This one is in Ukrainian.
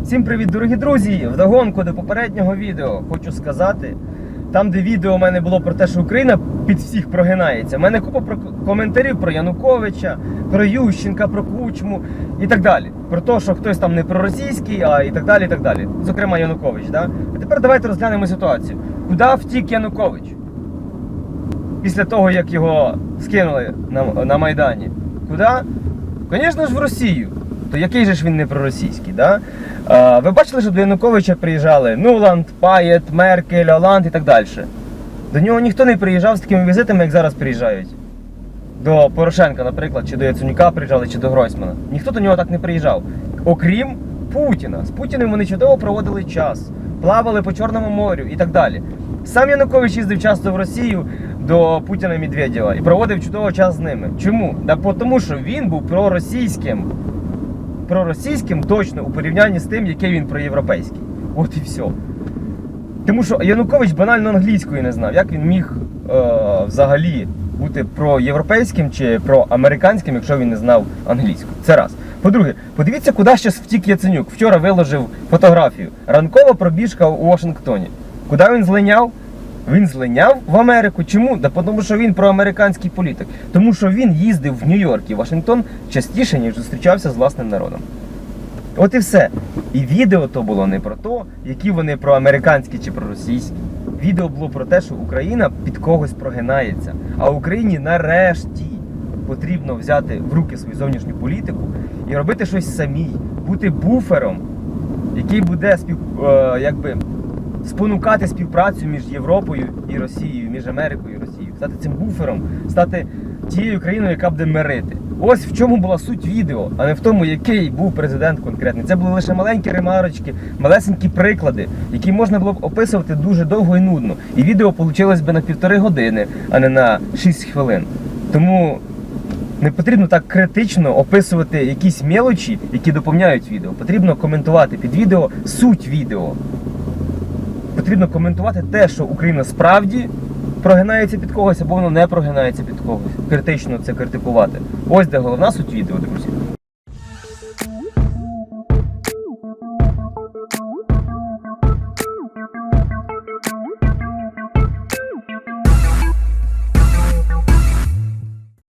Всім привіт, дорогі друзі! Вдогонку до попереднього відео хочу сказати. Там, де відео у мене було про те, що Україна під всіх прогинається. У мене купа про коментарів про Януковича, про Ющенка, про Кучму і так далі. Про те, що хтось там не проросійський, а і так далі. і так далі. Зокрема, Янукович. Да? А тепер давайте розглянемо ситуацію. Куди втік Янукович? Після того, як його скинули на, на Майдані. Куди? Звісно ж, в Росію. То який же ж він не проросійський, да? А, ви бачили, що до Януковича приїжджали Нуланд, Паєт, Меркель, Оланд і так далі. До нього ніхто не приїжджав з такими візитами, як зараз приїжджають. До Порошенка, наприклад, чи до Яценюка приїжджали, чи до Гройсмана. Ніхто до нього так не приїжджав. Окрім Путіна. З Путіним вони чудово проводили час, плавали по Чорному морю і так далі. Сам Янукович їздив часто в Росію до Путіна і Медведєва і проводив чудово час з ними. Чому? Да тому, що він був проросійським. Проросійським точно у порівнянні з тим, який він проєвропейський. От і все. Тому що Янукович банально англійської не знав. Як він міг е, взагалі бути проєвропейським чи проамериканським, якщо він не знав англійську? Це раз. По-друге, подивіться, куди ще втік Яценюк. Вчора виложив фотографію. Ранкова пробіжка у Вашингтоні. Куди він злиняв? Він злиняв в Америку. Чому? Да тому що він проамериканський політик. Тому що він їздив в Нью-Йорк і Вашингтон частіше, ніж зустрічався з власним народом. От і все. І відео то було не про те, які вони проамериканські чи проросійські. Відео було про те, що Україна під когось прогинається. А Україні нарешті потрібно взяти в руки свою зовнішню політику і робити щось самій, бути буфером, який буде спів, е, якби, спонукати співпрацю між Європою і Росією, між Америкою і Росією, стати цим буфером, стати тією країною, яка буде мирити. Ось в чому була суть відео, а не в тому, який був президент конкретний. Це були лише маленькі ремарочки, малесенькі приклади, які можна було б описувати дуже довго і нудно. І відео вийшло б на півтори години, а не на 6 хвилин. Тому не потрібно так критично описувати якісь мелочі, які доповняють відео. Потрібно коментувати під відео суть відео. Потрібно коментувати те, що Україна справді прогинається під когось, або воно не прогинається під когось. Критично це критикувати. Ось де головна суть відео, друзі.